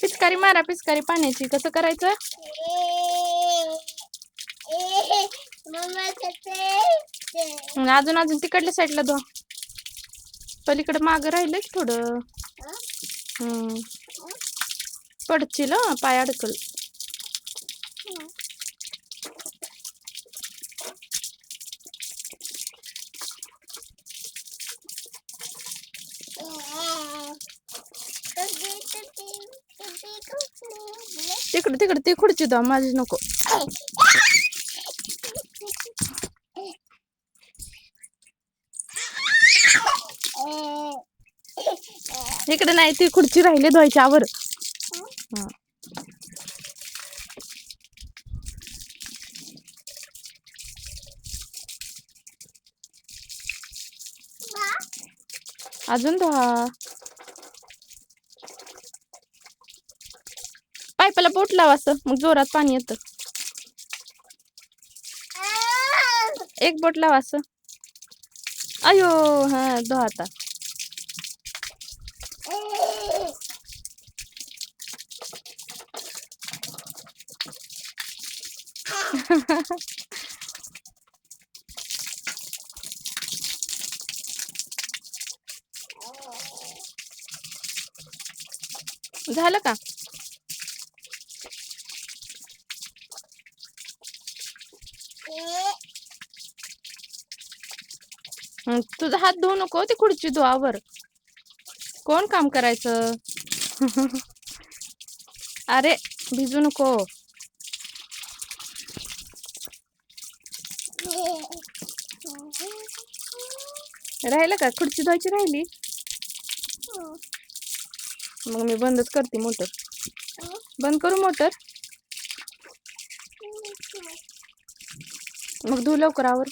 पिचकारी मारा पिचकारी पाण्याची. कसं करायचं? अजून अजून तिकडल्या साईडला दो पलीकडे माग राहिलंय थोडं. पडचिल पाय अडकल. तिकडे तिकडे ती खुर्ची धुवा माझी नको. इकडे नाही ती खुर्ची राहिली धुवायची आवर. अजून धुवा. पाईपाला बोट लावा असं. मग जोरात पाणी येतं. एक बोट लावा असं. अयो हा दो आता झालं का? तुझा हात धुवू नको ती खुर्ची धुवावर कोण काम करायचं? अरे भिजू नको. राहिलं का? खुर्ची धुवायची राहिली? मग मी बंदच करते मोटर. बंद करू मोटर? मग धुऊ लवकर आवर.